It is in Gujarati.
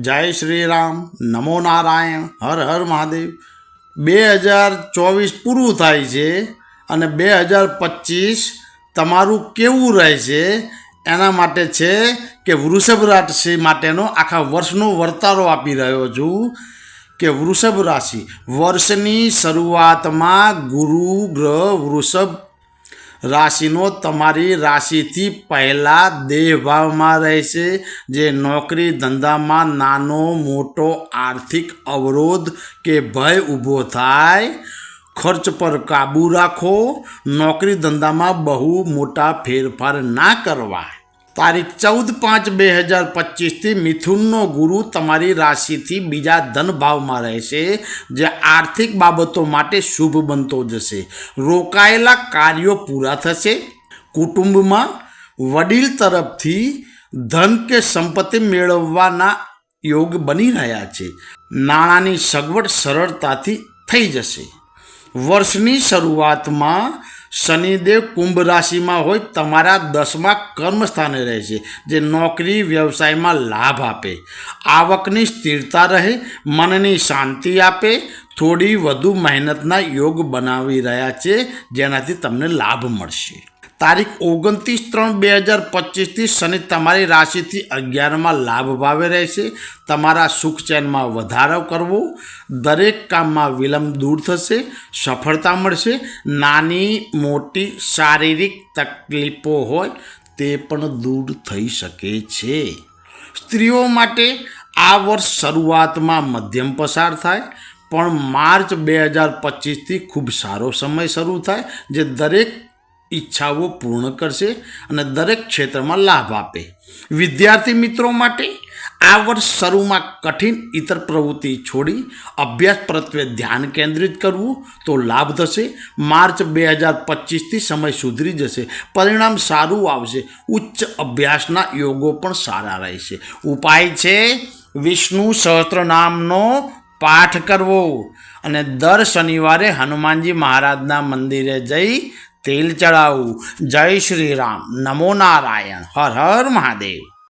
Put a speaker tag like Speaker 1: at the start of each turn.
Speaker 1: જય શ્રી રામ નમો નારાયણ, હર હર મહાદેવ. બે હજાર ચોવીસ પૂરું થાય છે અને બે હજાર પચીસ તમારું કેવું રહે છે? એના માટે છે કે વૃષભ રાશિ માટેનો આખા વર્ષનો વર્તારો આપી રહ્યો છું કે વૃષભ રાશિ વર્ષની શરૂઆતમાં ગુરુ, ગ્રહ, વૃષભ રાશિનો તમારી રાશિથી પહેલાં દેહભાવમાં રહેશે, જે નોકરી ધંધામાં નાનો, મોટો, આર્થિક અવરોધ કે ભય ઊભો થાય. ખર્ચ પર કાબૂ રાખો. નોકરી ધંધામાં બહુ મોટા ફેરફાર ના કરવા તારીખ ચૌદ પાંચ બે હજાર પચીસથી મિથુનનો ગુરુ તમારી રાશિથી બીજા ધન ભાવમાં રહેશે, જે આર્થિક બાબતો માટે શુભ બનતો જશે. રોકાયેલા કાર્યો પૂરા થશે. કુટુંબમાં વડીલ તરફથી ધન કે સંપત્તિ મેળવવાના યોગ બની રહ્યા છે. નાણાંની સગવડ સરળતાથી થઈ જશે. વર્ષની શરૂઆતમાં શનિદેવ કુંભ રાશિમાં હોય તમારા દસમા કર્મસ્થાને રહેશે, જે નોકરી, વ્યવસાયમાં લાભ આપે. આવકની સ્થિરતા રહે, મનની શાંતિ આપે, થોડી વધુ મહેનતના યોગ બનાવી રહ્યા છે, જેનાથી તમને લાભ મળશે. તારીખ ઓગણત્રીસ ત્રણ બે હજાર પચીસથી શનિ તમારી રાશિથી અગિયારમાં લાભ ભાવે રહેશે. તમારા સુખ ચેનમાં વધારો કરવો. દરેક કામમાં વિલંબ દૂર થશે. સફળતા મળશે. નાની, મોટી, શારીરિક તકલીફો હોય તે પણ દૂર થઈ શકે છે. સ્ત્રીઓ માટે આ વર્ષ શરૂઆતમાં મધ્યમ પસાર થાય, પણ માર્ચ બે હજાર પચીસથી ખૂબ સારો સમય શરૂ થાય, જે દરેક ઈચ્છાઓ પૂર્ણ કરશે અને દરેક ક્ષેત્રમાં લાભ આપે. વિદ્યાર્થી મિત્રો માટે આ વર્ષ શરૂમાં કઠિન ઇતર પ્રવૃત્તિ છોડી અભ્યાસ પ્રત્યે ધ્યાન કેન્દ્રિત કરવું તો લાભ થશે. માર્ચ બે હજાર પચીસથી સમય સુધરી જશે. પરિણામ સારું આવશે. ઉચ્ચ અભ્યાસના યોગો પણ સારા રહેશે. ઉપાય છે વિષ્ણુ સહસ્ત્રનામનો પાઠ કરવો. અને દર શનિવારે હનુમાનજી મહારાજના મંદિરે જઈ તેલ ચડાવવું જય શ્રી રામ. નમો નારાયણ. હર હર મહાદેવ.